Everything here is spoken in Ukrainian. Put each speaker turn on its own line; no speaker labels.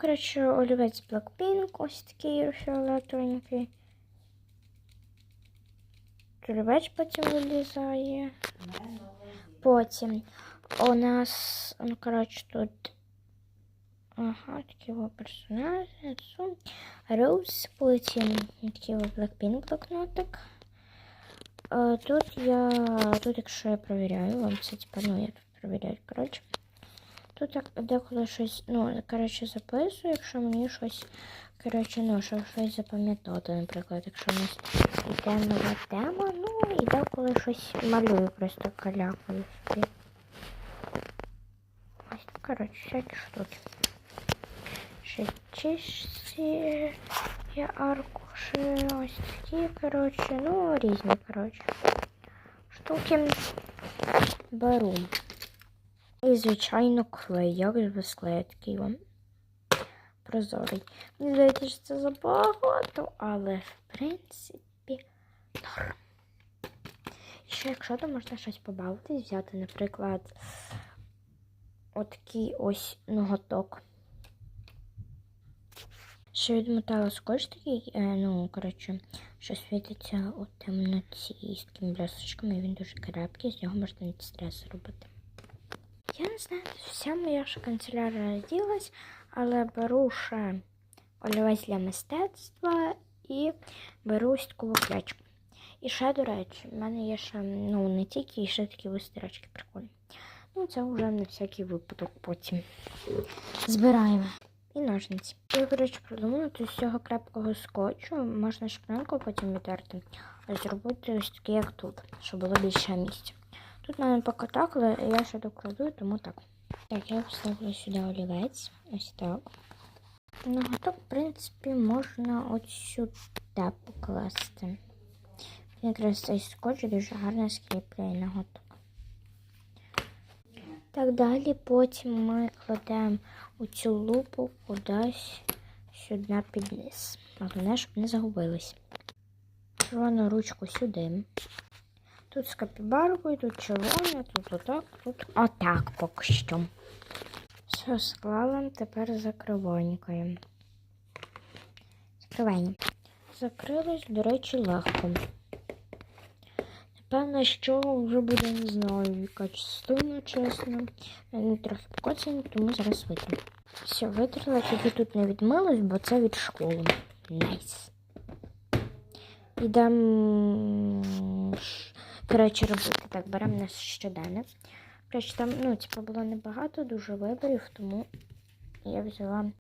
коротше, олівець Blackpink, ось такий фіолетовенький. Олівець потім вилізає. Потім у нас, ну, коротше, тут ага, такі о персонажі, Роуз, потім такий Blackpink блокнотик. Е, Тут я, тут якщо я провіряю, вам це типа, ну, я тут провіряю, коротше. Тут як деколи щось, ну, коротше, записую, якщо мені щось, коротше, ну, щоб щось запам'ятати, наприклад, якщо у нас йде нова тема, ну, і деколи щось малюю, просто калякую собі. Ось, коротше, всякі штуки. Ще чисті є аркуші, ось такі, коротше, ну, різні, коротше. Штуки беру. І, звичайно, клей. Як же без клею такий вам прозорий. Мені здається, що це забагато, але в принципі норм. І ще, якщо то можна щось побавитись, взяти, наприклад, отакий ось ноготок. Ще відмотала скотч такий, е, ну, коротше, що світиться у темноті з такими блісочками, і він дуже крепкий, з нього можна від стресу робити. Я не знаю, вся моя ж канцелярія ділась, але беру ще олівець для мистецтва і беру таку клячку. І ще, до речі, в мене є ще, ну, не тільки, і ще такі вистирачки прикольні. Ну, це вже на всякий випадок потім. Збираємо. І ножниці. Я, коротше, придумала, то з цього крепкого скотчу можна шпинку потім відтерти, а зробити ось таке, як тут, щоб було більше місця. Тут в мене поки так, але я ще докладу, тому так. Так, я вставлю сюди олівець. Ось так. Ну, готов, в принципі, можна от сюди покласти. Якраз цей скотч дуже гарно скріпляє ноготок. Так далі потім ми кладемо у цю лупу кудись сюди під низ. Головне, щоб не загубились. Червону ручку сюди. Тут з капібаркою, тут червоне, тут отак, тут отак поки що. Все склала, тепер закриванькаємо. Закриваємо. Закрилось, до речі, легко. Напевно, що вже буде, не знаю, яка частина, чесно. Вони трохи покоцані, тому зараз витру. Все, витерла, тільки тут не відмилось, бо це від школи. Найс. Ідемо. Коротше, робити. Так, беремо наш щоденник. Коротше, там, ну, типу, було небагато, дуже виборів, тому я взяла